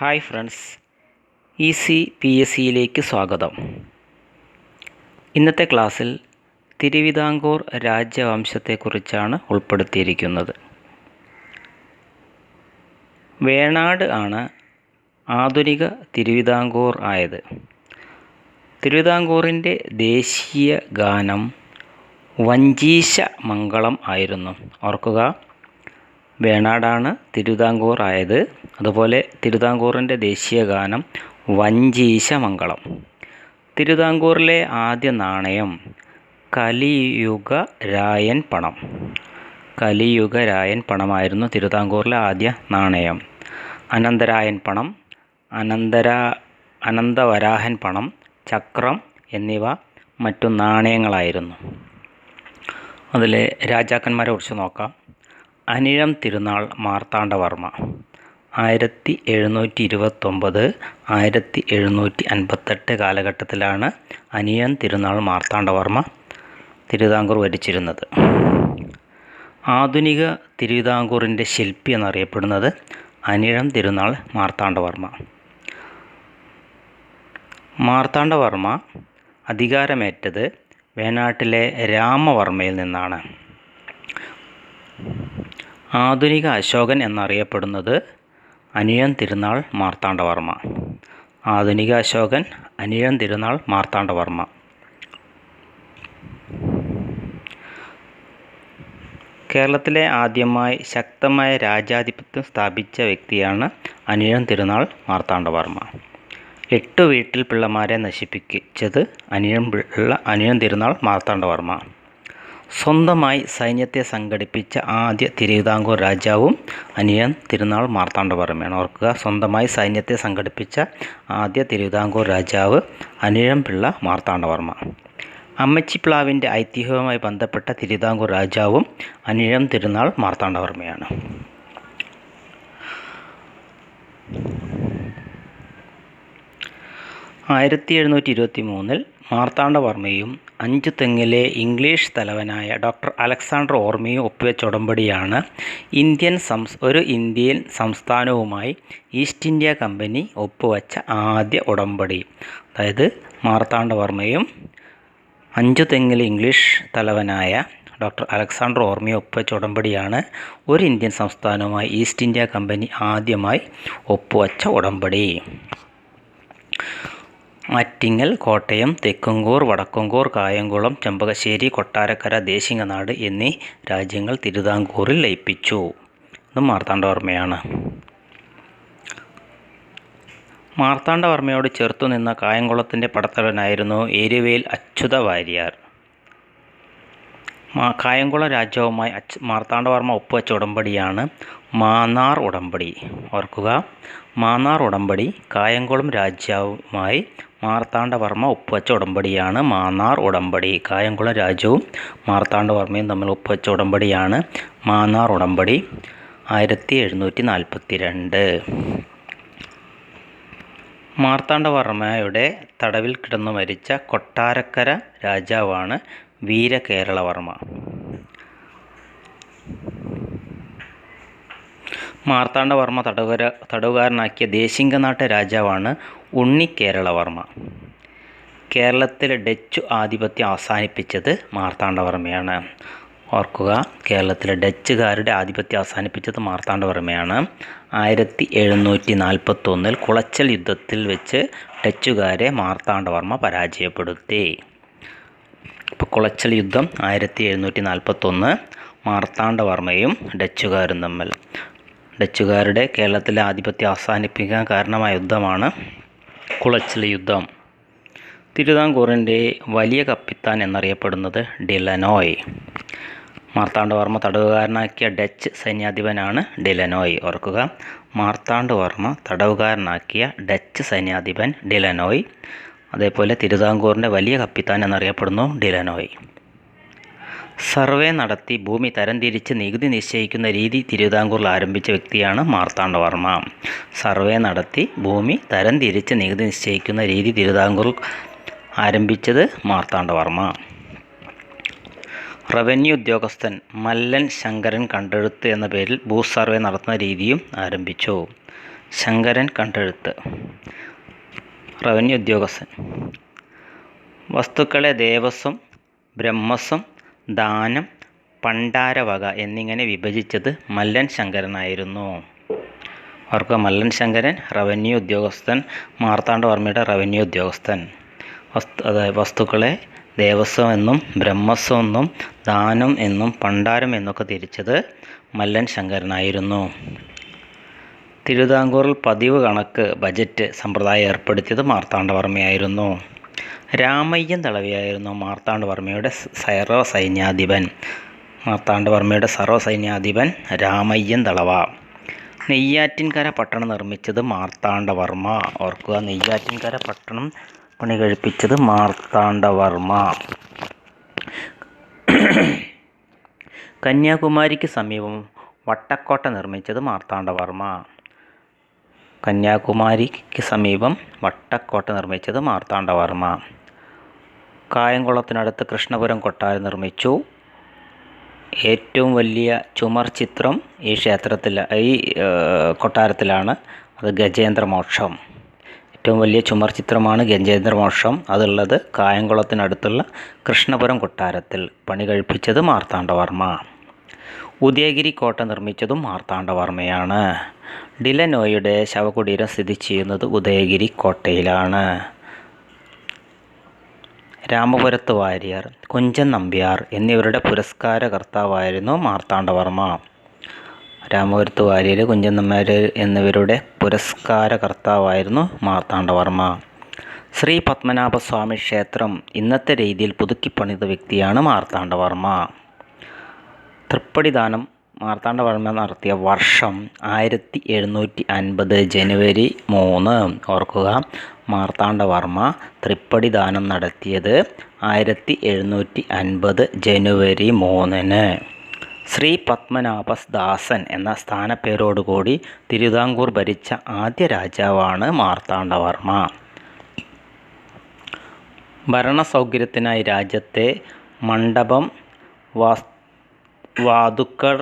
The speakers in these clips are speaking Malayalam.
Hi friends easy P S സിയിലേക്ക് സ്വാഗതം. ഇന്നത്തെ ക്ലാസ്സിൽ തിരുവിതാംകൂർ രാജവംശത്തെക്കുറിച്ചാണ് ഉൾപ്പെടുത്തിയിരിക്കുന്നത്. വേണാട് ആണ് ആധുനിക തിരുവിതാംകൂർ ആയത്. തിരുവിതാംകൂറിന്റെ ദേശീയ ഗാനം വഞ്ചീശ മംഗളം ആയിരുന്നു. ഓർക്കുക വേണാടാണ് തിരുവിതാംകൂർ ആയത് അതുപോലെ തിരുവിതാംകൂറിന്റെ ദേശീയ ഗാനം വഞ്ചീശമംഗളം. തിരുവിതാംകൂറിലെ ആദ്യ നാണയം കലിയുഗ രായൻ പണം. കലിയുഗ രായൻ പണമായിരുന്നു തിരുവിതാംകൂറിലെ ആദ്യ നാണയം. അനന്തരായൻ പണം അനന്തര അനന്തവരാഹൻ പണം ചക്രം എന്നിവ മറ്റു നാണയങ്ങളായിരുന്നു. അതിലെ രാജാക്കന്മാരെ കുറിച്ച് നോക്കാം. അനിഴം തിരുനാൾ മാർത്താണ്ഡവർമ്മ. ആയിരത്തി എഴുന്നൂറ്റി ഇരുപത്തൊമ്പത് ആയിരത്തി എഴുന്നൂറ്റി അൻപത്തെട്ട് കാലഘട്ടത്തിലാണ് അനിഴം തിരുനാൾ മാർത്താണ്ഡവർമ്മ തിരുവിതാംകൂർ ഭരിച്ചിരുന്നത്. ആധുനിക തിരുവിതാംകൂറിന്റെ ശില്പി എന്നറിയപ്പെടുന്നത് അനിഴം തിരുനാൾ മാർത്താണ്ഡവർമ്മ. മാർത്താണ്ഡവർമ്മ അധികാരമേറ്റത് വേണാട്ടിലെ രാമവർമ്മയിൽ നിന്നാണ്. ആധുനിക അശോകൻ എന്നറിയപ്പെടുന്നത് അനിഴം തിരുനാൾ മാർത്താണ്ഡവർമ്മ. ആധുനിക അശോകൻ അനിഴം തിരുനാൾ മാർത്താണ്ഡവർമ്മ. കേരളത്തിലെ ആദ്യമായി ശക്തമായ രാജാധിപത്യം സ്ഥാപിച്ച വ്യക്തിയാണ് അനിഴം തിരുനാൾ മാർത്താണ്ഡവർമ്മ. എട്ട് വീട്ടിൽ പിള്ളമാരെ നശിപ്പിച്ചത് അനിഴം പിള്ള അനിഴം തിരുനാൾ മാർത്താണ്ഡവർമ്മ. സ്വന്തമായി സൈന്യത്തെ സംഘടിപ്പിച്ച ആദ്യ തിരുവിതാംകൂർ രാജാവും അനിയൻ തിരുനാൾ മാർത്താണ്ഡവർമ്മയാണ്. ഓർക്കുക സ്വന്തമായി സൈന്യത്തെ സംഘടിപ്പിച്ച ആദ്യ തിരുവിതാംകൂർ രാജാവ് അനിഴം പിള്ള മാർത്താണ്ഡവർമ്മ. അമ്മച്ചിപ്ലാവിന്റെ ഐതിഹ്യവുമായി ബന്ധപ്പെട്ട തിരുവിതാംകൂർ രാജാവും അനിഴം തിരുനാൾ മാർത്താണ്ഡവർമ്മയാണ്. ആയിരത്തി എഴുന്നൂറ്റി ഇരുപത്തി മൂന്നിൽ മാർത്താണ്ഡവർമ്മയും അഞ്ചു തെങ്ങിലെ ഇംഗ്ലീഷ് തലവനായ ഡോക്ടർ അലക്സാണ്ടർ ഓർമ്മയും ഒപ്പുവെച്ച ഉടമ്പടിയാണ് ഇന്ത്യൻ സംസ് ഒരു ഇന്ത്യൻ സംസ്ഥാനവുമായി ഈസ്റ്റ് ഇന്ത്യ കമ്പനി ഒപ്പുവെച്ച ആദ്യ ഉടമ്പടി. അതായത് മാർത്താണ്ഡവർമ്മയും അഞ്ചു തെങ്ങിലെ ഇംഗ്ലീഷ് തലവനായ ഡോക്ടർ അലക്സാണ്ടർ ഓർമ്മയെ ഒപ്പുവെച്ച ഉടമ്പടിയാണ് ഒരു ഇന്ത്യൻ സംസ്ഥാനവുമായി ഈസ്റ്റ് ഇന്ത്യ കമ്പനി ആദ്യമായി ഒപ്പുവെച്ച ഉടമ്പടി. ആറ്റിങ്ങൽ കോട്ടയം തെക്കുംകൂർ വടക്കുംകൂർ കായംകുളം ചെമ്പകശ്ശേരി കൊട്ടാരക്കര ദേശിങ്ങനാട് എന്നീ രാജ്യങ്ങൾ തിരുവിതാംകൂറിൽ ലയിപ്പിച്ചു. ഇത് മാർത്താണ്ഡവർമ്മയാണ് മാർത്താണ്ഡവർമ്മയോട് ചേർത്തു നിന്ന കായംകുളത്തിന്റെ പടത്തലവനായിരുന്നു ഏരുവേൽ അച്യുത വാര്യർ. കായംകുളം രാജ്യവുമായി അച്ച് മാർത്താണ്ഡവർമ്മ ഒപ്പുവെച്ച ഉടമ്പടിയാണ് മാന്നാർ ഉടമ്പടി. ഓർക്കുക മാന്നാർ ഉടമ്പടി കായംകുളം രാജ്യവുമായി മാർത്താണ്ഡവർമ്മ ഒപ്പുവെച്ച ഉടമ്പടിയാണ്. മാന്നാർ ഉടമ്പടി. കായംകുളം രാജ്യവും മാർത്താണ്ഡവർമ്മയും തമ്മിൽ ഒപ്പുവെച്ച ഉടമ്പടിയാണ്. മാന്നാർ ഉടമ്പടി. ആയിരത്തി എഴുന്നൂറ്റി നാൽപ്പത്തി രണ്ട് മാർത്താണ്ഡവർമ്മയുടെ തടവിൽ കിടന്നു മരിച്ച കൊട്ടാരക്കര രാജാവാണ് വീരകേരളവർമ്മ. മാർത്താണ്ഡവർമ്മ തടവുകാര തടവുകാരനാക്കിയ ദേശിംഗനാട്ട രാജാവാണ് ഉണ്ണി കേരളവർമ്മ കേരളത്തിലെ ഡച്ചു ആധിപത്യം അവസാനിപ്പിച്ചത് മാർത്താണ്ഡവർമ്മയാണ്. ഓർക്കുക കേരളത്തിലെ ഡച്ചുകാരുടെ ആധിപത്യം അവസാനിപ്പിച്ചത് മാർത്താണ്ഡവർമ്മയാണ്. ആയിരത്തി എഴുന്നൂറ്റി നാൽപ്പത്തൊന്നിൽ കുളച്ചൽ യുദ്ധത്തിൽ വെച്ച് ഡച്ചുകാരെ മാർത്താണ്ഡവർമ്മ പരാജയപ്പെടുത്തി. ഇപ്പോൾ കുളച്ചൽ യുദ്ധം ആയിരത്തി എഴുന്നൂറ്റി നാൽപ്പത്തൊന്ന് മാർത്താണ്ഡവർമ്മയും ഡച്ചുകാരും തമ്മിൽ. ഡച്ചുകാരുടെ കേരളത്തിലെ ആധിപത്യം അവസാനിപ്പിക്കാൻ കാരണമായ യുദ്ധമാണ് കുളച്ചിൽ യുദ്ധം. തിരുവിതാംകൂറിന്റെ വലിയ കപ്പിത്താൻ എന്നറിയപ്പെടുന്നത് ഡിലനോയ്. മാർത്താണ്ഡവർമ്മ തടവുകാരനാക്കിയ ഡച്ച് സൈന്യാധിപനാണ് ഡിലനോയ്. ഓർക്കുക മാർത്താണ്ഡവർമ്മ തടവുകാരനാക്കിയ ഡച്ച് സൈന്യാധിപൻ ഡിലനോയ്. അതേപോലെ തിരുവിതാംകൂറിന്റെ വലിയ കപ്പിത്താൻ എന്നറിയപ്പെടുന്നു ഡിലനോയ്. സർവേ നടത്തി ഭൂമി തരംതിരിച്ച് നികുതി നിശ്ചയിക്കുന്ന രീതി തിരുവിതാംകൂറിൽ ആരംഭിച്ച വ്യക്തിയാണ് മാർത്താണ്ഡവർമ്മ. സർവേ നടത്തി ഭൂമി തരംതിരിച്ച് നികുതി നിശ്ചയിക്കുന്ന രീതി തിരുവിതാംകൂർ ആരംഭിച്ചത് മാർത്താണ്ഡവർമ്മ. റവന്യൂ ഉദ്യോഗസ്ഥൻ മല്ലൻ ശങ്കരൻ കണ്ടെഴുത്ത് എന്ന പേരിൽ ഭൂ സർവേ നടത്തുന്ന രീതിയും ആരംഭിച്ചു. ശങ്കരൻ കണ്ടെഴുത്ത്. റവന്യൂ ഉദ്യോഗസ്ഥൻ. വസ്തുക്കളെ ദേവസ്വം ബ്രഹ്മസ്വം ദാനം പണ്ടാരവക എന്നിങ്ങനെ വിഭജിച്ചത് മല്ലൻ ശങ്കരനായിരുന്നു. അവർക്ക് മല്ലൻ ശങ്കരൻ റവന്യൂ ഉദ്യോഗസ്ഥൻ മാർത്താണ്ഡവർമ്മയുടെ റവന്യൂ ഉദ്യോഗസ്ഥൻ. വസ്തു അതായത് വസ്തുക്കളെ ദേവസ്വം എന്നും ബ്രഹ്മസ്വം എന്നും ദാനം എന്നും പണ്ടാരം എന്നൊക്കെ തിരിച്ചത് മല്ലൻ ശങ്കരനായിരുന്നു. തിരുവിതാംകൂറിൽ പതിവ് കണക്ക് ബജറ്റ് സമ്പ്രദായം ഏർപ്പെടുത്തിയത് മാർത്താണ്ഡവർമ്മയായിരുന്നു രാമയ്യൻ തളവിയായിരുന്നു മാർത്താണ്ഡവർമ്മയുടെ സർവ സൈന്യാധിപൻ മാർത്താണ്ഡവർമ്മയുടെ സർവ സൈന്യാധിപൻ രാമയ്യൻ തളവ. നെയ്യാറ്റിൻകര പട്ടണം നിർമ്മിച്ചത് മാർത്താണ്ഡവർമ്മ ഓർക്കുക നെയ്യാറ്റിൻകര പട്ടണം പണി കഴിപ്പിച്ചത് മാർത്താണ്ഡവർമ്മ കന്യാകുമാരിക്ക് സമീപം വട്ടക്കോട്ട നിർമ്മിച്ചത് മാർത്താണ്ഡവർമ്മ കന്യാകുമാരിക്ക് സമീപം വട്ടക്കോട്ട നിർമ്മിച്ചത് മാർത്താണ്ഡവർമ്മ കായംകുളത്തിനടുത്ത് കൃഷ്ണപുരം കൊട്ടാരം നിർമ്മിച്ചു. ഏറ്റവും വലിയ ചുമർ ചിത്രം ഈ ക്ഷേത്രത്തിൽ ഈ കൊട്ടാരത്തിലാണ്. അത് ഗജേന്ദ്രമോക്ഷം. ഏറ്റവും വലിയ ചുമർ ചിത്രമാണ് ഗജേന്ദ്രമോക്ഷം. അതുള്ളത് കായംകുളത്തിനടുത്തുള്ള കൃഷ്ണപുരം കൊട്ടാരത്തിൽ പണി കഴിപ്പിച്ചത് മാർത്താണ്ഡവർമ്മ. ഉദയഗിരി കോട്ട നിർമ്മിച്ചതും മാർത്താണ്ഡവർമ്മയാണ്. ഡിലനോയുടെ ശവകുടീരം സ്ഥിതി ചെയ്യുന്നത് ഉദയഗിരി കോട്ടയിലാണ്. രാമപുരത്ത് വാര്യർ കുഞ്ചൻ നമ്പ്യാർ എന്നിവരുടെ പുരസ്കാരകർത്താവായിരുന്നു മാർത്താണ്ഡവർമ്മ. രാമപുരത്ത് വാര്യർ കുഞ്ചൻ നമ്പ്യാർ എന്നിവരുടെ പുരസ്കാരകർത്താവായിരുന്നു മാർത്താണ്ഡവർമ്മ. ശ്രീ പത്മനാഭസ്വാമി ക്ഷേത്രം ഇന്നത്തെ രീതിയിൽ പുതുക്കിപ്പണിത വ്യക്തിയാണ് മാർത്താണ്ഡവർമ്മ. തൃപ്പടിദാനം മാർത്താണ്ഡവർമ്മ നടത്തിയ വർഷം ആയിരത്തി എഴുന്നൂറ്റി അൻപത് ജനുവരി മൂന്ന്. ഓർക്കുക മാർത്താണ്ഡവർമ്മ തൃപ്പടിദാനം നടത്തിയത് ആയിരത്തി എഴുന്നൂറ്റി അൻപത് ജനുവരി മൂന്നിന്. ശ്രീ പത്മനാഭസ് ദാസൻ എന്ന സ്ഥാനപ്പേരോടുകൂടി തിരുവിതാംകൂർ ഭരിച്ച ആദ്യ രാജാവാണ് മാർത്താണ്ഡവർമ്മ. ഭരണസൗകര്യത്തിനായി രാജ്യത്തെ മണ്ഡപം വാതുക്കർ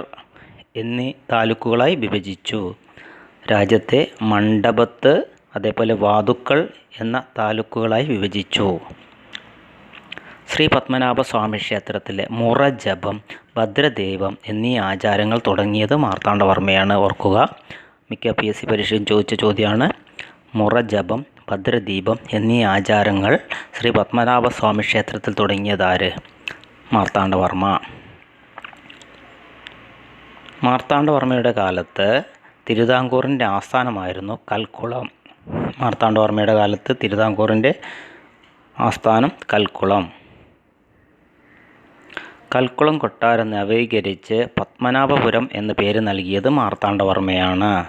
എന്നീ താലൂക്കുകളായി വിഭജിച്ചു. രാജ്യത്തെ മണ്ഡപത്ത് അതേപോലെ വാതുക്കൾ എന്ന താലൂക്കുകളായി വിഭജിച്ചു. ശ്രീ പത്മനാഭ സ്വാമി ക്ഷേത്രത്തിലെ മുറ ജപം ഭദ്രദൈവം എന്നീ ആചാരങ്ങൾ തുടങ്ങിയത് മാർത്താണ്ഡവർമ്മയാണ്. ഓർക്കുക മിക്ക പി എസ് സി പരീക്ഷയും ചോദിച്ച ചോദ്യമാണ് മുറ ജപം ഭദ്രദീപം എന്നീ ആചാരങ്ങൾ ശ്രീ പത്മനാഭ സ്വാമി ക്ഷേത്രത്തിൽ തുടങ്ങിയതാര് മാർത്താണ്ഡവർമ്മ. മാർത്താണ്ഡവർമ്മയുടെ കാലത്ത് തിരുവിതാംകൂറിന്റെ ആസ്ഥാനമായിരുന്നു കൽക്കുളം. മാർത്താണ്ഡവർമ്മയുടെ കാലത്ത് തിരുവിതാംകൂറിന്റെ ആസ്ഥാനം കൽക്കുളം. കൽക്കുളം കൊട്ടാരം നവീകരിച്ച് പത്മനാഭപുരം എന്ന പേര് നൽകിയത് മാർത്താണ്ഡവർമ്മയാണ്.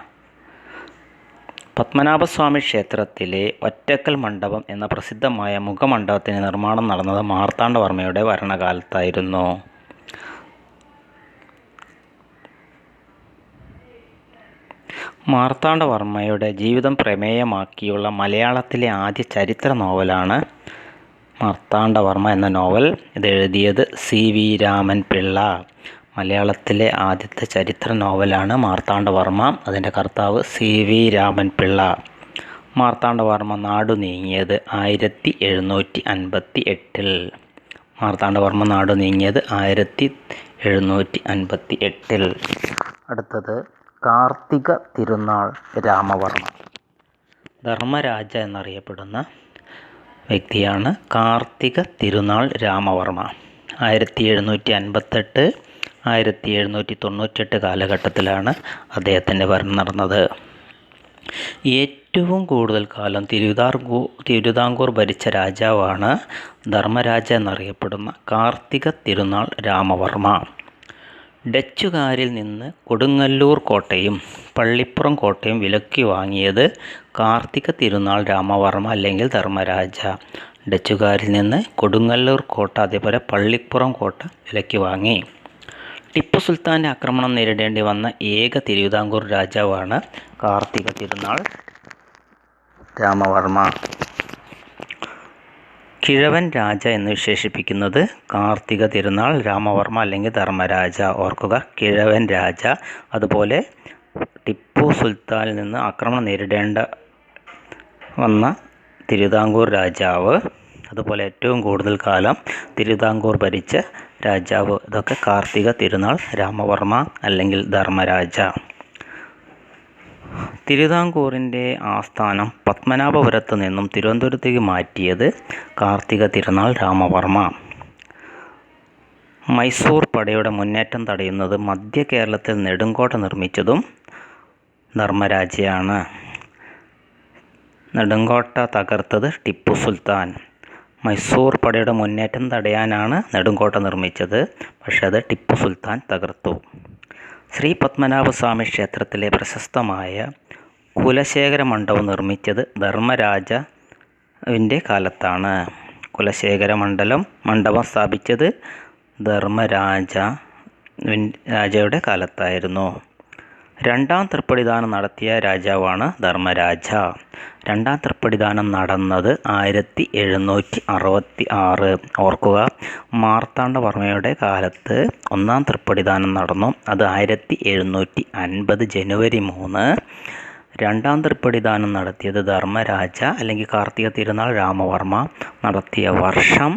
പത്മനാഭസ്വാമി ക്ഷേത്രത്തിലെ ഒറ്റക്കൽ മണ്ഡപം എന്ന പ്രസിദ്ധമായ മുഖമണ്ഡപത്തിന് നിർമ്മാണം നടന്നത് മാർത്താണ്ഡവർമ്മയുടെ ഭരണകാലത്തായിരുന്നു. മാർത്താണ്ഡവർമ്മയുടെ ജീവിതം പ്രമേയമാക്കിയുള്ള മലയാളത്തിലെ ആദ്യ ചരിത്ര നോവലാണ് മാർത്താണ്ഡവർമ്മ എന്ന നോവൽ. ഇത് എഴുതിയത് സി വി രാമൻ പിള്ള. മലയാളത്തിലെ ആദ്യത്തെ ചരിത്ര നോവലാണ് മാർത്താണ്ഡവർമ്മ. അതിന്റെ കർത്താവ് സി വി രാമൻ പിള്ള. മാർത്താണ്ഡവർമ്മ നാടു നീങ്ങിയത് ആയിരത്തി എഴുന്നൂറ്റി അൻപത്തി എട്ടിൽ. മാർത്താണ്ഡവർമ്മ നാടു നീങ്ങിയത് ആയിരത്തി എഴുന്നൂറ്റി അൻപത്തി എട്ടിൽ. അടുത്തത് കാർത്തിക തിരുനാൾ രാമവർമ്മ. ധർമ്മരാജ എന്നറിയപ്പെടുന്ന വ്യക്തിയാണ് കാർത്തിക തിരുനാൾ രാമവർമ്മ. ആയിരത്തി എഴുന്നൂറ്റി അൻപത്തെട്ട് ആയിരത്തി എഴുന്നൂറ്റി തൊണ്ണൂറ്റെട്ട് കാലഘട്ടത്തിലാണ് അദ്ദേഹത്തിന്റെ ഭരണം നടന്നത്. ഏറ്റവും കൂടുതൽ കാലം തിരുവിതാംകൂർ തിരുവിതാംകൂർ ഭരിച്ച രാജാവാണ് ധർമ്മരാജ എന്നറിയപ്പെടുന്ന കാർത്തിക തിരുനാൾ രാമവർമ്മ. ഡച്ചുകാരിൽ നിന്ന് കൊടുങ്ങല്ലൂർ കോട്ടയും പള്ളിപ്പുറം കോട്ടയും വിലക്കി വാങ്ങിയത് കാർത്തിക തിരുനാൾ രാമവർമ്മ അല്ലെങ്കിൽ ധർമ്മരാജ. ഡച്ചുകാരിൽ നിന്ന് കൊടുങ്ങല്ലൂർ കോട്ട അതേപോലെ പള്ളിപ്പുറം കോട്ട വിലക്കി വാങ്ങി. ടിപ്പു സുൽത്താന്റെ ആക്രമണം നേരിടേണ്ടി വന്ന ഏക തിരുവിതാംകൂർ രാജാവാണ് കാർത്തിക തിരുനാൾ രാമവർമ്മ. കിഴവൻ രാജ എന്ന് വിശേഷിപ്പിക്കുന്നത് കാർത്തിക തിരുനാൾ രാമവർമ്മ അല്ലെങ്കിൽ ധർമ്മരാജ. ഓർക്കുക കിഴവൻ രാജ. അതുപോലെ ടിപ്പു സുൽത്താനിൽ നിന്ന് ആക്രമണം നേരിടേണ്ട വന്ന തിരുവിതാംകൂർ രാജാവ്. അതുപോലെ ഏറ്റവും കൂടുതൽ കാലം തിരുവിതാംകൂർ ഭരിച്ച രാജാവ്. ഇതൊക്കെ കാർത്തിക തിരുനാൾ രാമവർമ്മ അല്ലെങ്കിൽ ധർമ്മരാജ. തിരുവിതാംകൂറിന്റെ ആസ്ഥാനം പത്മനാഭപുരത്ത് നിന്നും തിരുവനന്തപുരത്തേക്ക് മാറ്റിയത് കാർത്തിക തിരുനാൾ രാമവർമ്മ. മൈസൂർ പടയുടെ മുന്നേറ്റം തടയുന്നത് മധ്യ കേരളത്തിൽ നെടുങ്കോട്ട നിർമ്മിച്ചതും ധർമ്മരാജയാണ് നെടുങ്കോട്ട തകർത്തത് ടിപ്പു സുൽത്താൻ. മൈസൂർ പടയുടെ മുന്നേറ്റം തടയാനാണ് നെടുങ്കോട്ട നിർമ്മിച്ചത്. പക്ഷേ അത് ടിപ്പു സുൽത്താൻ തകർത്തു. ശ്രീ പത്മനാഭസ്വാമി ക്ഷേത്രത്തിലെ പ്രശസ്തമായ കുലശേഖര മണ്ഡപം നിർമ്മിച്ചത് ധർമ്മരാജവിന്റെ കാലത്താണ്. കുലശേഖര മണ്ഡലം മണ്ഡപം സ്ഥാപിച്ചത് ധർമ്മരാജ രാജയുടെ കാലത്തായിരുന്നു. രണ്ടാം തൃപ്പടിദാനം നടത്തിയ രാജാവാണ് ധർമ്മരാജ. രണ്ടാം തൃപ്പടിദാനം നടന്നത് ആയിരത്തി എഴുന്നൂറ്റി അറുപത്തി ആറ് ഓർക്കുക മാർത്താണ്ഡവർമ്മയുടെ കാലത്ത് ഒന്നാം തൃപ്പടിദാനം നടന്നു. അത് ആയിരത്തി എഴുന്നൂറ്റി അൻപത് ജനുവരി മൂന്ന്. രണ്ടാം തൃപ്പടിദാനം നടത്തിയത് ധർമ്മരാജ അല്ലെങ്കിൽ കാർത്തിക തിരുനാൾ രാമവർമ്മ. നടത്തിയ വർഷം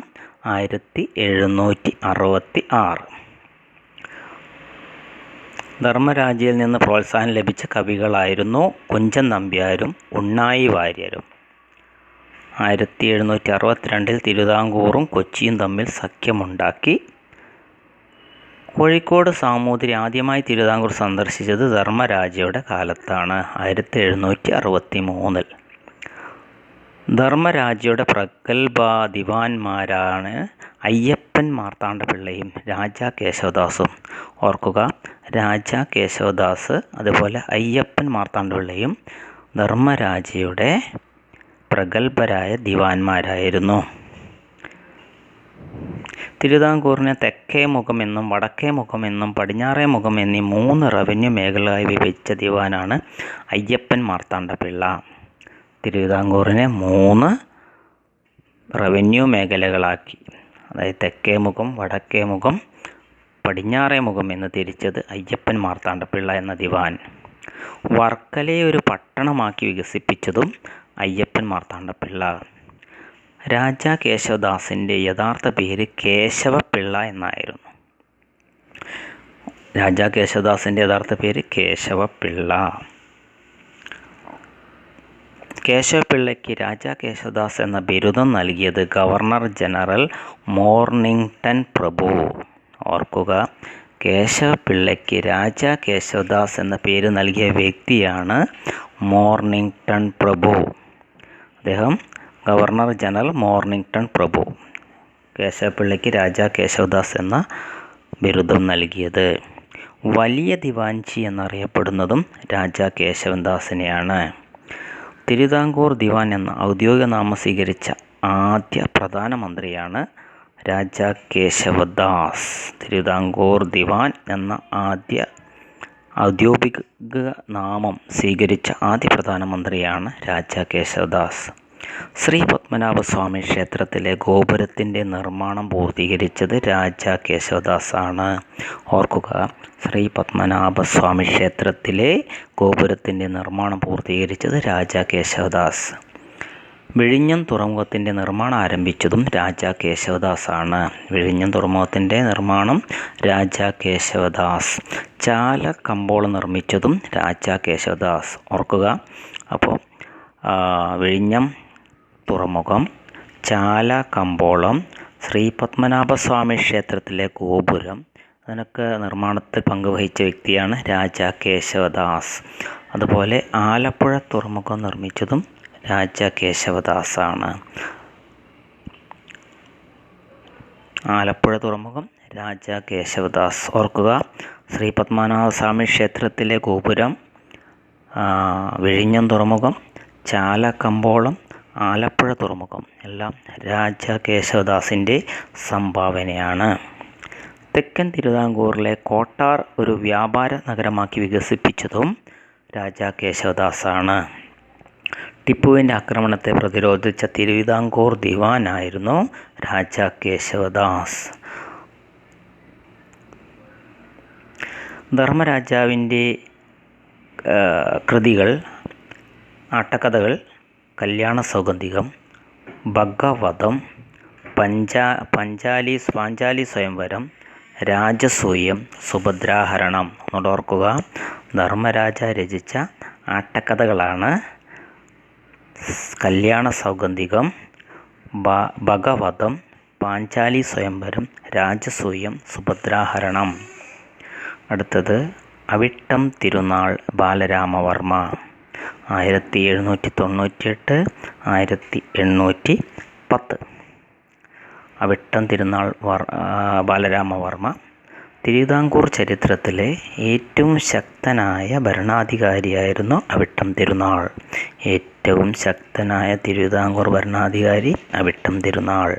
ആയിരത്തി എഴുന്നൂറ്റി അറുപത്തി ആറ് ധർമ്മരാജയിൽ നിന്ന് പ്രോത്സാഹനം ലഭിച്ച കവികളായിരുന്നു കുഞ്ചൻ നമ്പ്യാരും ഉണ്ണായി വാര്യരും. ആയിരത്തി എഴുന്നൂറ്റി അറുപത്തിരണ്ടിൽ തിരുവിതാംകൂറും കൊച്ചിയും തമ്മിൽ സഖ്യമുണ്ടാക്കി. കോഴിക്കോട് സാമൂതിരി ആദ്യമായി തിരുവിതാംകൂർ സന്ദർശിച്ചത് ധർമ്മരാജയുടെ കാലത്താണ് ആയിരത്തി എഴുന്നൂറ്റി അറുപത്തി മൂന്നിൽ ധർമ്മരാജയുടെ പ്രഗത്ഭ ദിവാൻമാരാണ് അയ്യപ്പൻ മാർത്താണ്ഡപിള്ളയും രാജാ കേശവദാസും. ഓർക്കുക രാജാ കേശവദാസ് അതുപോലെ അയ്യപ്പൻ മാർത്താണ്ഡപിള്ളയും ധർമ്മരാജയുടെ പ്രഗത്ഭരായ ദിവാൻമാരായിരുന്നു തിരുവിതാംകൂറിനെ തെക്കേ എന്നും വടക്കേ എന്നും പടിഞ്ഞാറേ എന്നീ മൂന്ന് റവന്യൂ മേഖലകളായി വിഭജിച്ച ദിവാനാണ് അയ്യപ്പൻ മാർത്താണ്ഡപിള്ള തിരുവിതാംകൂറിനെ മൂന്ന് റവന്യൂ മേഖലകളാക്കി. അതായത് തെക്കേ മുഖം വടക്കേ മുഖം പടിഞ്ഞാറേ മുഖം എന്ന് തിരിച്ചത് അയ്യപ്പൻ മാർത്താണ്ഡപ്പിള്ള എന്ന ദിവാൻ. വർക്കലയെ ഒരു പട്ടണമാക്കി വികസിപ്പിച്ചതും അയ്യപ്പൻ മാർത്താണ്ഡപ്പിള്ള. രാജാ കേശവദാസിന്റെ യഥാർത്ഥ പേര് കേശവപിള്ള എന്നായിരുന്നു. രാജാ കേശവദാസിന്റെ യഥാർത്ഥ പേര് കേശവപിള്ള കേശവപിള്ളയ്ക്ക് രാജാ കേശവദാസ് എന്ന ബിരുദം നൽകിയത് ഗവർണർ ജനറൽ മോർണിംഗ്ടൺ പ്രഭു. ഓർക്കുക കേശവപിള്ളയ്ക്ക് രാജാ കേശവദാസ് എന്ന പേര് നൽകിയ വ്യക്തിയാണ് മോർണിംഗ്ടൺ പ്രഭു. അദ്ദേഹം ഗവർണർ ജനറൽ മോർണിംഗ്ടൺ പ്രഭു. കേശവപിള്ളയ്ക്ക് രാജാ കേശവദാസ് എന്ന ബിരുദം നൽകിയത്. വലിയ ദിവാൻജി എന്നറിയപ്പെടുന്നതും രാജാ കേശവദാസിനെയാണ്. തിരുവിതാംകൂർ ദിവാൻ എന്ന ഔദ്യോഗിക നാമം സ്വീകരിച്ച ആദ്യ പ്രധാനമന്ത്രിയാണ് രാജാ കേശവദാസ്. തിരുവിതാംകൂർ ദിവാൻ എന്ന ആദ്യ ഔദ്യോഗിക നാമം സ്വീകരിച്ച ആദ്യ പ്രധാനമന്ത്രിയാണ് രാജ കേശവദാസ്. ശ്രീ പത്മനാഭസ്വാമി ക്ഷേത്രത്തിലെ ഗോപുരത്തിന്റെ നിർമ്മാണം പൂർത്തീകരിച്ചത് രാജാ കേശവദാസ് ആണ് ഓർക്കുക ശ്രീ പത്മനാഭസ്വാമി ക്ഷേത്രത്തിലെ ഗോപുരത്തിന്റെ നിർമ്മാണം പൂർത്തീകരിച്ചത് രാജാ കേശവദാസ്. വിഴിഞ്ഞം തുറമുഖത്തിന്റെ നിർമ്മാണം ആരംഭിച്ചതും രാജാ കേശവദാസ് ആണ് വിഴിഞ്ഞം തുറമുഖത്തിന്റെ നിർമ്മാണം രാജാ കേശവദാസ്. ചാല കമ്പോളം നിർമ്മിച്ചതും രാജാ കേശവദാസ്. ഓർക്കുക അപ്പോൾ വിഴിഞ്ഞം തുറമുഖം ചാല കമ്പോളം ശ്രീ പത്മനാഭസ്വാമി ക്ഷേത്രത്തിലെ ഗോപുരം. അതിനൊക്കെ നിർമ്മാണത്തിൽ പങ്കുവഹിച്ച വ്യക്തിയാണ് രാജ കേശവദാസ്. അതുപോലെ ആലപ്പുഴ തുറമുഖം നിർമ്മിച്ചതും രാജ കേശവദാസാണ്. ആലപ്പുഴ തുറമുഖം രാജ കേശവദാസ്. ഓർക്കുക ശ്രീ പത്മനാഭസ്വാമി ക്ഷേത്രത്തിലെ ഗോപുരം വിഴിഞ്ഞം തുറമുഖം ചാല കമ്പോളം ആലപ്പുഴ തുറമുഖം. എല്ലാം രാജാ കേശവദാസിന്റെ സംഭാവനയാണ്. തെക്കൻ തിരുവിതാംകൂറിലെ കോട്ടാർ ഒരു വ്യാപാര നഗരമാക്കി വികസിപ്പിച്ചതും രാജാ കേശവദാസാണ് ടിപ്പുവിന്റെ ആക്രമണത്തെ പ്രതിരോധിച്ച തിരുവിതാംകൂർ ദിവാനായിരുന്നു രാജാ കേശവദാസ് ധർമ്മരാജാവിന്റെ കൃതികൾ ആട്ടക്കഥകൾ കല്യാണ സൗഗന്ധികം ഭഗവതം പഞ്ചാ പഞ്ചാലി പാഞ്ചാലി സ്വയംവരം രാജസൂയം സുഭദ്രാഹരണം. ഒന്നോർക്കുക ധർമ്മരാജ രചിച്ച ആട്ടക്കഥകളാണ് കല്യാണ സൗഗന്ധികം ഭഗവതം പാഞ്ചാലി സ്വയംവരം രാജസൂയം സുഭദ്രാഹരണം. അടുത്തത് അവിട്ടം തിരുനാൾ ബാലരാമവർമ്മ. ആയിരത്തി എഴുന്നൂറ്റി തൊണ്ണൂറ്റിയെട്ട് ആയിരത്തി എണ്ണൂറ്റി പത്ത്. അവിട്ടം തിരുനാൾ വർ ബാലരാമവർമ്മ തിരുവിതാംകൂർ ചരിത്രത്തിലെ ഏറ്റവും ശക്തനായ ഭരണാധികാരിയായിരുന്നു അവിട്ടം തിരുനാൾ. ഏറ്റവും ശക്തനായ തിരുവിതാംകൂർ ഭരണാധികാരി അവിട്ടം തിരുനാൾ.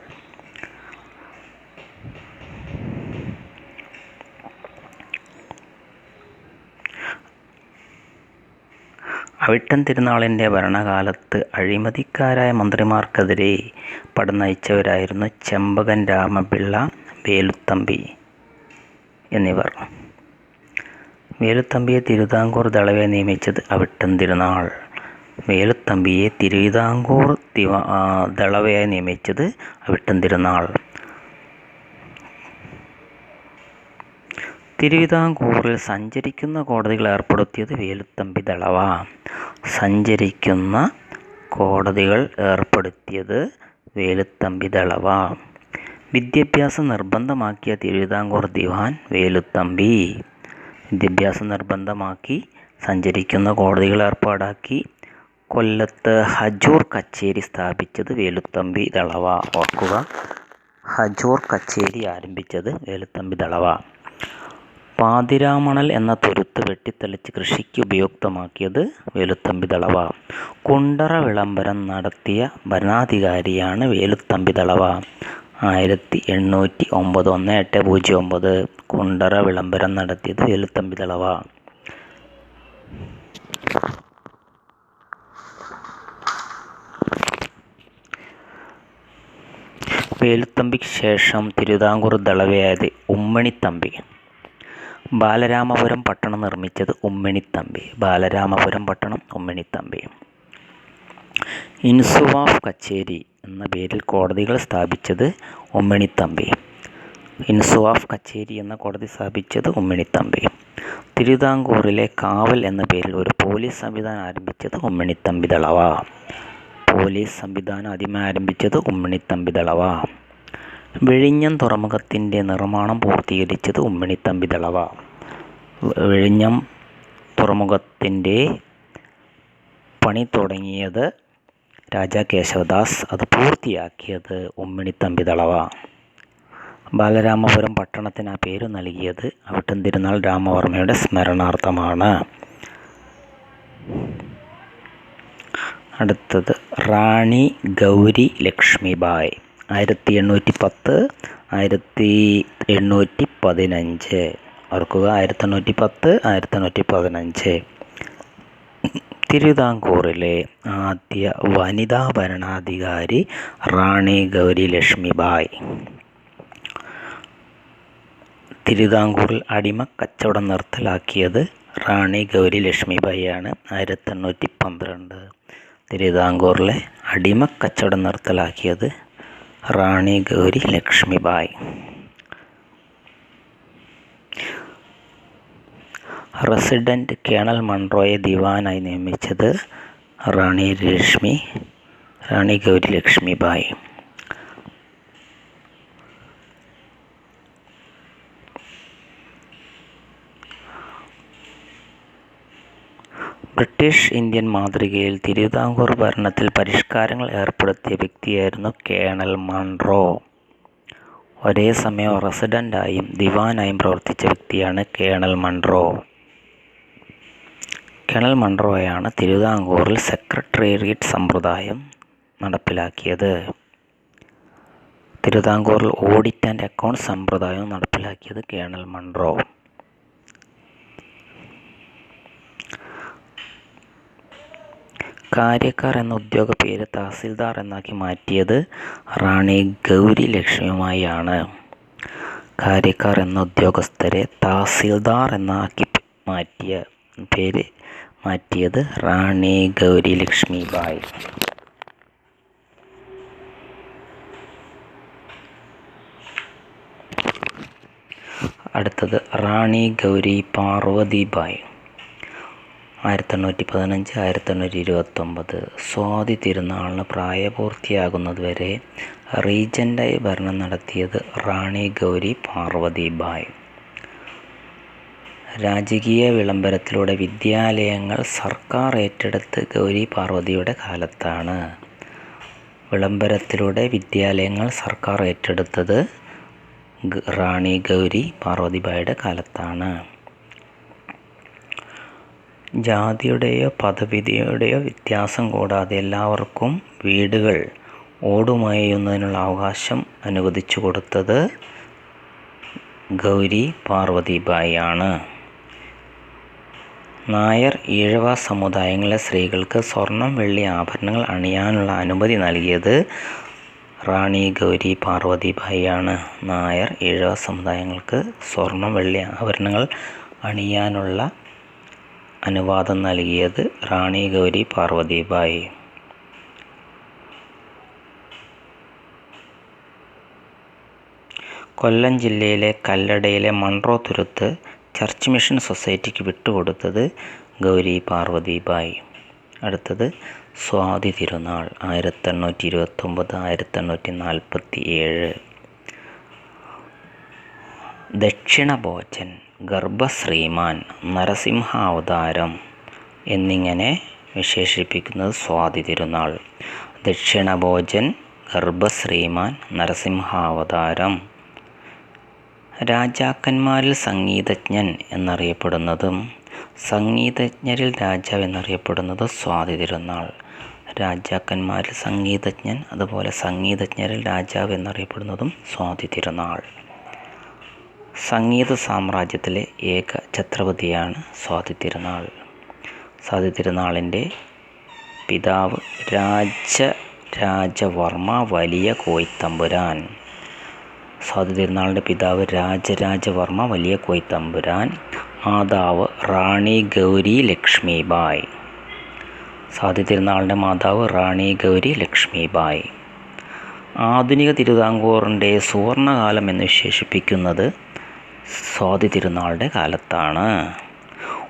അവിട്ടം തിരുനാളിന്റെ ഭരണകാലത്ത് അഴിമതിക്കാരായ മന്ത്രിമാർക്കെതിരെ പടനയിച്ചവരായിരുന്നു ചെമ്പകൻ രാമപിള്ള വേലുത്തമ്പി എന്നിവർ. വേലുത്തമ്പിയെ തിരുവിതാംകൂർ ദളവെ നിയമിച്ചത് അവിട്ടൻ തിരുനാൾ. വേലുത്തമ്പിയെ തിരുവിതാംകൂർ ദളവയായി നിയമിച്ചത് അവിട്ടൻ തിരുനാൾ. തിരുവിതാംകൂറിൽ സഞ്ചരിക്കുന്ന കോടതികൾ ഏർപ്പെടുത്തിയത് വേലുത്തമ്പി ദളവ. സഞ്ചരിക്കുന്ന കോടതികൾ ഏർപ്പെടുത്തിയത് വേലുത്തമ്പി ദളവ. വിദ്യാഭ്യാസം നിർബന്ധമാക്കിയ തിരുവിതാംകൂർ ദിവാൻ വേലുത്തമ്പി. വിദ്യാഭ്യാസം നിർബന്ധമാക്കി സഞ്ചരിക്കുന്ന കോടതികൾ ഏർപ്പാടാക്കി. കൊല്ലത്ത് ഹജൂർ കച്ചേരി സ്ഥാപിച്ചത് വേലുത്തമ്പി ദളവ. ഓർക്കുക ഹജൂർ കച്ചേരി ആരംഭിച്ചത് വേലുത്തമ്പി ദളവ. പാതിരാമണൽ എന്ന തുരുത്ത് വെട്ടിത്തെളിച്ച് കൃഷിക്ക് ഉപയുക്തമാക്കിയത് വേലുത്തമ്പി ദളവ. കുണ്ടറ വിളംബരം നടത്തിയ ഭരണാധികാരിയാണ് വേലുത്തമ്പി ദളവ. ആയിരത്തി എണ്ണൂറ്റി ഒമ്പത് ഒന്ന് എട്ട് പൂജ്യം ഒമ്പത് കുണ്ടറ വിളംബരം നടത്തിയത് വേലുത്തമ്പി ദളവ. വേലുത്തമ്പിക്ക് ശേഷം തിരുവിതാംകൂർ ദളവയായത് ഉമ്മണിത്തമ്പി. ബാലരാമപുരം പട്ടണം നിർമ്മിച്ചത് ഉമ്മിണിത്തമ്പി ബാലരാമപുരം പട്ടണം ഉമ്മിണിത്തമ്പി ഇൻസുവാഫ് കച്ചേരി എന്ന പേരിൽ കോടതികൾ സ്ഥാപിച്ചത് ഉമ്മിണിത്തമ്പി ഇൻസുവാഫ് കച്ചേരി എന്ന കോടതി സ്ഥാപിച്ചത് ഉമ്മിണിത്തമ്പി തിരുവിതാംകൂറിലെ കാവൽ എന്ന പേരിൽ ഒരു പോലീസ് സംവിധാനം ആരംഭിച്ചത് ഉമ്മിണിത്തമ്പി ദളവ. പോലീസ് സംവിധാനം ആദ്യമായി ആരംഭിച്ചത് ഉമ്മിണിത്തമ്പി ദളവ. വിഴിഞ്ഞം തുറമുഖത്തിന്റെ നിർമ്മാണം പൂർത്തീകരിച്ചത് ഉമ്മിണിത്തമ്പി ദളവ. വിഴിഞ്ഞം തുറമുഖത്തിന്റെ പണി തുടങ്ങിയത് രാജാ കേശവദാസ്. അത് പൂർത്തിയാക്കിയത് ഉമ്മിണിത്തമ്പി ദളവ. ബാലരാമപുരം പട്ടണത്തിന് ആ പേര് നൽകിയത് അവിട്ടം തിരുനാൾ രാമവർമ്മയുടെ സ്മരണാർത്ഥമാണ്. അടുത്തത് റാണി ഗൗരി ലക്ഷ്മിബായ്. ആയിരത്തി എണ്ണൂറ്റി പത്ത് ആയിരത്തി എണ്ണൂറ്റി പതിനഞ്ച് ഓർക്കുക ആയിരത്തി എണ്ണൂറ്റി പത്ത് ആയിരത്തി എണ്ണൂറ്റി പതിനഞ്ച് തിരുവിതാംകൂറിലെ ആദ്യ വനിതാ ഭരണാധികാരി റാണി ഗൗരി ലക്ഷ്മിബായ് തിരുവിതാംകൂറിൽ അടിമ കച്ചവടം നിർത്തലാക്കിയത് റാണി ഗൗരി ലക്ഷ്മിബായിയാണ് ആയിരത്തി എണ്ണൂറ്റി പന്ത്രണ്ട് തിരുവിതാംകൂറിലെ അടിമ കച്ചവടം നിർത്തലാക്കിയത് റാണി ഗൗരി ലക്ഷ്മിബായ്. റസിഡന്റ് കേണൽ മൺട്രോയെ ദിവാനായി നിയമിച്ചത് റാണി ലക്ഷ്മി റാണി ഗൗരി ലക്ഷ്മിബായ്. ബ്രിട്ടീഷ് ഇന്ത്യൻ മാതൃകയിൽ തിരുവിതാംകൂർ ഭരണത്തിൽ പരിഷ്കാരങ്ങൾ ഏർപ്പെടുത്തിയ വ്യക്തിയായിരുന്നു കേണൽ മൺറോ. ഒരേ സമയം റെസിഡന്റായും ദിവാനായും പ്രവർത്തിച്ച വ്യക്തിയാണ് കേണൽ മൺറോ. കേണൽ മൺറോയാണ് തിരുവിതാംകൂറിൽ സെക്രട്ടേറിയറ്റ് സമ്പ്രദായം നടപ്പിലാക്കിയത് തിരുവിതാംകൂറിൽ ഓഡിറ്റ് ആൻഡ് അക്കൗണ്ട് സമ്പ്രദായം നടപ്പിലാക്കിയത് കേണൽ മൺട്രോ കാര്യക്കാർ എന്ന ഉദ്യോഗ പേര് തഹസിൽദാർ എന്നാക്കി മാറ്റിയത് റാണി ഗൗരി ലക്ഷ്മിയുമായാണ്. കാര്യക്കാർ എന്ന ഉദ്യോഗസ്ഥരെ തഹസിൽദാർ എന്നാക്കി മാറ്റിയ പേര് മാറ്റിയത് റാണി ഗൗരി ലക്ഷ്മി ബായ്. അടുത്തത് റാണി ഗൗരി പാർവതി ബായ്. ആയിരത്തി എണ്ണൂറ്റി പതിനഞ്ച് ആയിരത്തി എണ്ണൂറ്റി ഇരുപത്തൊമ്പത്. സ്വാതി തിരുനാളിന് പ്രായപൂർത്തിയാകുന്നത് വരെ റീജന്റായി ഭരണം നടത്തിയത് റാണി ഗൗരി പാർവതി ബായ്. രാജകീയ വിളംബരത്തിലൂടെ വിദ്യാലയങ്ങൾ സർക്കാർ ഏറ്റെടുത്ത് ഗൗരി പാർവതിയുടെ കാലത്താണ്. വിളംബരത്തിലൂടെ വിദ്യാലയങ്ങൾ സർക്കാർ ഏറ്റെടുത്തത് റാണി ഗൗരി പാർവതിബായിയുടെ കാലത്താണ്. ജാതിയുടെയോ പദവിധിയുടെയോ വ്യത്യാസം കൂടാതെ എല്ലാവർക്കും വീടുകൾ ഓടുമേയുന്നതിനുള്ള അവകാശം അനുവദിച്ചു കൊടുത്തത് ഗൗരി പാർവതിബായി ആണ് നായർ ഈഴവ സമുദായങ്ങളിലെ സ്ത്രീകൾക്ക് സ്വർണം വെള്ളി ആഭരണങ്ങൾ അണിയാനുള്ള അനുമതി നൽകിയത് റാണി ഗൗരി പാർവതിബായി ആണ് നായർ ഈഴവ സമുദായങ്ങൾക്ക് സ്വർണം വെള്ളി ആഭരണങ്ങൾ അണിയാനുള്ള അനുവാദം നൽകിയത് റാണി ഗൗരി പാർവതിബായി കൊല്ലം ജില്ലയിലെ കല്ലടയിലെ മൺറോ തുരുത്ത് ചർച്ച് മിഷൻ സൊസൈറ്റിക്ക് വിട്ടുകൊടുത്തത് ഗൗരി പാർവതിബായി അടുത്തത് സ്വാതി തിരുനാൾ ആയിരത്തി എണ്ണൂറ്റി ഇരുപത്തൊമ്പത് ആയിരത്തി എണ്ണൂറ്റി നാൽപ്പത്തി ഏഴ് ദക്ഷിണഭോജൻ ഗർഭശ്രീമാൻ നരസിംഹാവതാരം എന്നിങ്ങനെ വിശേഷിപ്പിക്കുന്നത് സ്വാതി തിരുനാൾ. ദക്ഷിണഭോജൻ ഗർഭശ്രീമാൻ നരസിംഹാവതാരം. രാജാക്കന്മാരിൽ സംഗീതജ്ഞൻ എന്നറിയപ്പെടുന്നതും സംഗീതജ്ഞരിൽ രാജാവ് എന്നറിയപ്പെടുന്നത് സ്വാതി തിരുനാൾ. രാജാക്കന്മാരിൽ സംഗീതജ്ഞൻ അതുപോലെ സംഗീതജ്ഞരിൽ രാജാവ് എന്നറിയപ്പെടുന്നതും സ്വാതി തിരുനാൾ. സംഗീത സാമ്രാജ്യത്തിലെ ഏക ഛത്രപതിയാണ് സ്വാതി തിരുനാൾ. സ്വാതി തിരുനാളിന്റെ പിതാവ് രാജ രാജവർമ്മ വലിയ കോയിത്തമ്പുരാൻ. സ്വാതി തിരുനാളിന്റെ പിതാവ് രാജരാജവർമ്മ വലിയ കോയിത്തമ്പുരാൻ. മാതാവ് റാണി ഗൗരി ലക്ഷ്മിബായ്. സ്വാതി തിരുനാളിന്റെ മാതാവ് റാണി ഗൗരി ലക്ഷ്മിബായ്. ആധുനിക തിരുവിതാംകൂറിന്റെ സുവർണകാലം എന്ന് വിശേഷിപ്പിക്കുന്നത് സ്വാതി തിരുനാളുടെ കാലത്താണ്.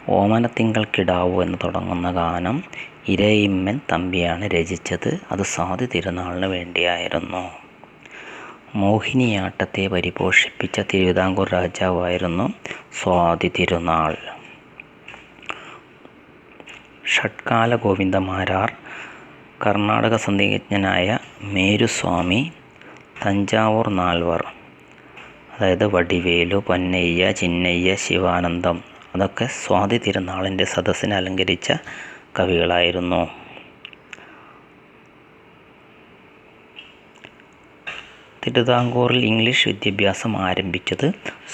ഓമനത്തിങ്കൾ കിടാവു എന്ന് തുടങ്ങുന്ന ഗാനം ഇരയിമ്മൻ തമ്പിയാണ് രചിച്ചത്. അത് സ്വാതി തിരുനാളിന് വേണ്ടിയായിരുന്നു. മോഹിനിയാട്ടത്തെ പരിപോഷിപ്പിച്ച തിരുവിതാംകൂർ രാജാവായിരുന്നു സ്വാതി തിരുനാൾ. ഷഡ്കാല ഗോവിന്ദമാരാർ കർണാടക സംഗീതജ്ഞനായ മേരുസ്വാമി തഞ്ചാവൂർ നാൽവർ അതായത് വടിവേലു പൊന്നയ്യ ചിന്നയ്യ ശിവാനന്ദം. അതൊക്കെ സ്വാതി തിരുനാളിന്റെ സദസ്സിനെ അലങ്കരിച്ച കവികളായിരുന്നു. തിരുവിതാംകൂറിൽ ഇംഗ്ലീഷ് വിദ്യാഭ്യാസം ആരംഭിച്ചത്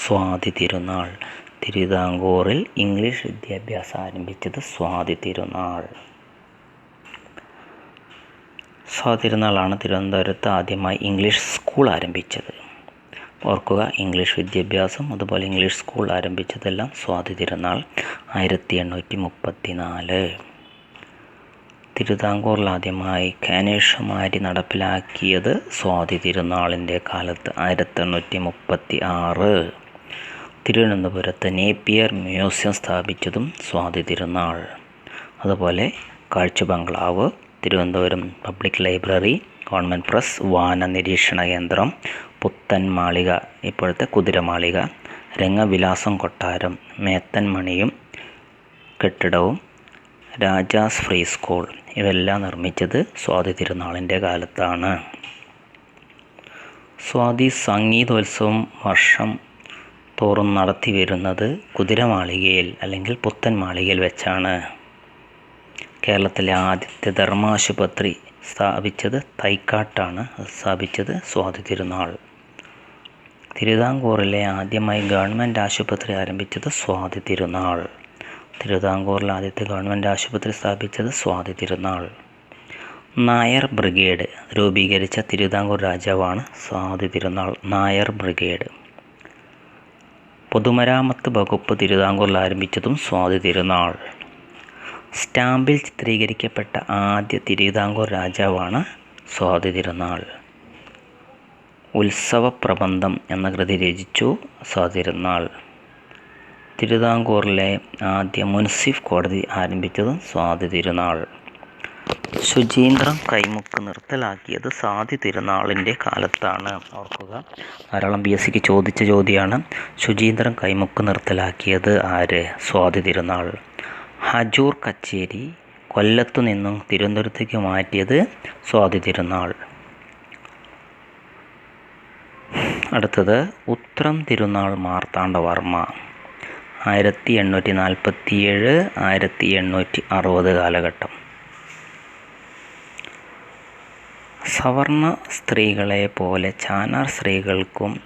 സ്വാതി തിരുനാൾ. തിരുവിതാംകൂറിൽ ഇംഗ്ലീഷ് വിദ്യാഭ്യാസം ആരംഭിച്ചത് സ്വാതി തിരുനാൾ. സ്വാതി തിരുനാളാണ് തിരുവനന്തപുരത്ത് ആദ്യമായി ഇംഗ്ലീഷ് സ്കൂൾ ആരംഭിച്ചത്. ഓർക്കുക ഇംഗ്ലീഷ് വിദ്യാഭ്യാസം അതുപോലെ ഇംഗ്ലീഷ് സ്കൂൾ ആരംഭിച്ചതെല്ലാം സ്വാതി തിരുനാൾ ആയിരത്തി എണ്ണൂറ്റി മുപ്പത്തി നാല് തിരുവിതാംകൂറിൽ ആദ്യമായി കാനേഷുമാരി നടപ്പിലാക്കിയത് സ്വാതി തിരുനാളിന്റെ കാലത്ത് ആയിരത്തി എണ്ണൂറ്റി മുപ്പത്തി ആറ് തിരുവനന്തപുരത്ത് നേപ്പിയർ മ്യൂസിയം സ്ഥാപിച്ചതും സ്വാതി തിരുനാൾ. അതുപോലെ കാഴ്ച bungalow Thiruvananthapuram public library government press വാന നിരീക്ഷണ കേന്ദ്രം പുത്തൻ മാളിക ഇപ്പോഴത്തെ കുതിരമാളിക രംഗവിലാസം കൊട്ടാരം മേത്തൻ മണിയും കെട്ടിടവും രാജാസ് ഫ്രീ സ്കൂൾ ഇവയെല്ലാം നിർമ്മിച്ചത് സ്വാതി തിരുനാളിന്റെ കാലത്താണ്. സ്വാതി സംഗീതോത്സവം വർഷം തോറും നടത്തി വരുന്നത് കുതിരമാളികയിൽ അല്ലെങ്കിൽ പുത്തൻ മാളികയിൽ വെച്ചാണ്. കേരളത്തിലെ ആദ്യത്തെ ധർമാശുപത്രി സ്ഥാപിച്ചത് തൈക്കാട്ടാണ് സ്ഥാപിച്ചത് സ്വാതി തിരുനാൾ. തിരുവിതാംകൂറിലെ ആദ്യമായി ഗവൺമെന്റ് ആശുപത്രി ആരംഭിച്ചത് സ്വാതി തിരുനാൾ. തിരുവിതാംകൂറിൽ ആദ്യത്തെ ഗവൺമെന്റ് ആശുപത്രി സ്ഥാപിച്ചത് സ്വാതി തിരുനാൾ. നായർ ബ്രിഗേഡ് രൂപീകരിച്ച തിരുവിതാംകൂർ രാജാവാണ് സ്വാതി തിരുനാൾ നായർ ബ്രിഗേഡ്. പൊതുമരാമത്ത് വകുപ്പ് തിരുവിതാംകൂറിൽ ആരംഭിച്ചതും സ്വാതി തിരുനാൾ. സ്റ്റാമ്പിൽ ചിത്രീകരിക്കപ്പെട്ട ആദ്യ തിരുവിതാംകൂർ രാജാവാണ് സ്വാതി തിരുനാൾ. ഉത്സവപ്രബന്ധം എന്ന കൃതി രചിച്ചു സ്വാതിരുന്നാൾ. തിരുവിതാംകൂറിലെ ആദ്യ മുൻസിഫ് കോടതി ആരംഭിച്ചത് സ്വാതി തിരുനാൾ. ശുചീന്ദ്രം കൈമുക്ക് നിർത്തലാക്കിയത് സ്വാതി തിരുനാളിന്റെ കാലത്താണ്. ഓർക്കുക ധാരാളം പി എസ് സിക്ക് ചോദിച്ച ചോദ്യമാണ് ശുചീന്ദ്രം കൈമുക്ക് നിർത്തലാക്കിയത് ആര്? സ്വാതി തിരുനാൾ. ഹജൂർ കച്ചേരി കൊല്ലത്തു നിന്നും തിരുവനന്തപുരത്തേക്ക് മാറ്റിയത് സ്വാതി തിരുനാൾ അടുത്തത് ഉത്രം തിരുനാൾ മാർത്താണ്ഡവർമ്മ. ആയിരത്തി എണ്ണൂറ്റി നാൽപ്പത്തിയേഴ് ആയിരത്തി എണ്ണൂറ്റി അറുപത് കാലഘട്ടം. സവർണ സ്ത്രീകളെ പോലെ ചാനാർ സ്ത്രീകൾക്കും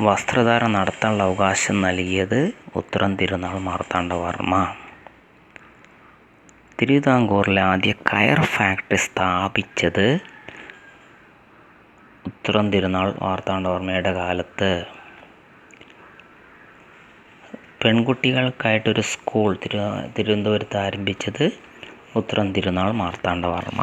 വസ്ത്രധാരണം നടത്താനുള്ള അവകാശം നൽകിയത് ഉത്രം തിരുനാൾ മാർത്താണ്ഡവർമ്മ. തിരുവിതാംകൂറിലെ ആദ്യ കയർ ഫാക്ടറി സ്ഥാപിച്ചത് ഉത്തരം തിരുനാൾ വാർത്താണ്ടോർമ്മയുടെ കാലത്ത് പെൺകുട്ടികൾക്കായിട്ടൊരു സ്കൂൾ തിരു തിരുവനന്തപുരത്ത് ആരംഭിച്ചത് ഉത്തരം തിരുനാൾ മാർത്താണ്ഡവർമ്മ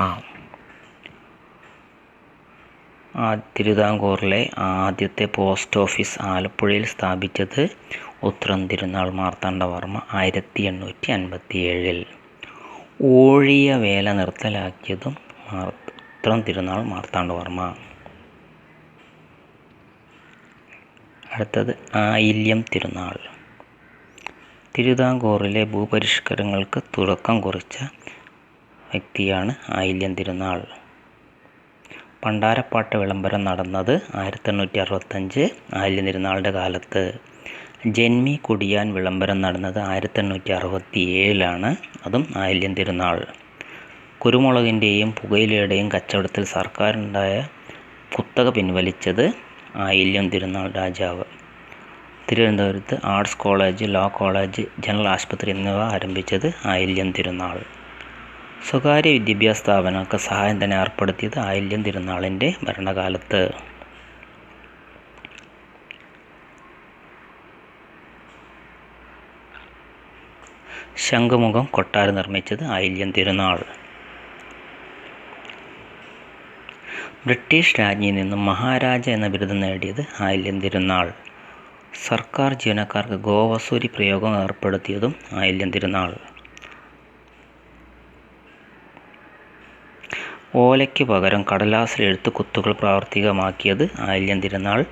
ആ തിരുവിതാംകൂറിലെ ആദ്യത്തെ പോസ്റ്റ് ഓഫീസ് ആലപ്പുഴയിൽ സ്ഥാപിച്ചത് ഉത്രം തിരുനാൾ മാർത്താണ്ഡവർമ്മ ആയിരത്തി എണ്ണൂറ്റി അൻപത്തി ഏഴിൽ ഓഴിയ വേല നിർത്തലാക്കിയതും ഉത്രം തിരുനാൾ മാർത്താണ്ഡവർമ്മ അടുത്തത് ആയില്യം തിരുനാൾ. തിരുവിതാംകൂറിലെ ഭൂപരിഷ്കരങ്ങൾക്ക് തുടക്കം കുറിച്ച വ്യക്തിയാണ് ആയില്യം തിരുനാൾ. പണ്ടാരപ്പാട്ട് വിളംബരം നടന്നത് ആയിരത്തി എണ്ണൂറ്റി അറുപത്തഞ്ച് ആയില്യം തിരുനാളുടെ കാലത്ത്. ജന്മി കുടിയാൻ വിളംബരം നടന്നത് ആയിരത്തി എണ്ണൂറ്റി അറുപത്തി ഏഴിലാണ് അതും ആയില്യം തിരുനാൾ. കുരുമുളകിന്റെയും പുകയിലയുടെയും കച്ചവടത്തിൽ സർക്കാരുണ്ടായ കുത്തക പിൻവലിച്ചത് ആയില്യം തിരുനാൾ രാജാവ്. തിരുവനന്തപുരത്ത് arts college law college general ആശുപത്രി എന്നിവ ആരംഭിച്ചത് ആയില്യം തിരുനാൾ. സ്വകാര്യ വിദ്യാഭ്യാസ സ്ഥാപനങ്ങൾക്ക് സഹായം തന്നെ ഏർപ്പെടുത്തിയത് ആയില്യം തിരുനാളിന്റെ ഭരണകാലത്ത്. ശംഖുമുഖം കൊട്ടാരം നിർമ്മിച്ചത് ആയില്യം തിരുനാൾ. ബ്രിട്ടീഷ് രാജ്ഞിയിൽ നിന്നും മഹാരാജ എന്ന ബിരുദം നേടിയത് ആയില്യം തിരുനാൾ. സർക്കാർ ജീവനക്കാർക്ക് ഗോവസൂരി പ്രയോഗം ഏർപ്പെടുത്തിയതും ആയില്യം തിരുനാൾ. ഓലയ്ക്ക് പകരം കടലാസിൽ എഴുത്തുകുത്തുകൾ പ്രാവർത്തികമാക്കിയത് ആയില്യം തിരുനാൾ.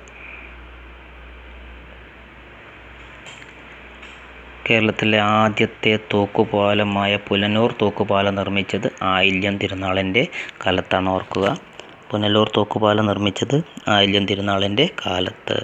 കേരളത്തിലെ ആദ്യത്തെ തൂക്കുപാലമായ പുലനൂർ തൂക്കുപാലം നിർമ്മിച്ചത് ആയില്യം തിരുനാളിന്റെ കാലത്താണ് ഓർക്കുക പുനലൂർ തൂക്കുപാലം നിർമ്മിച്ചത് ആയില്യം തിരുനാളിന്റെ കാലത്ത്.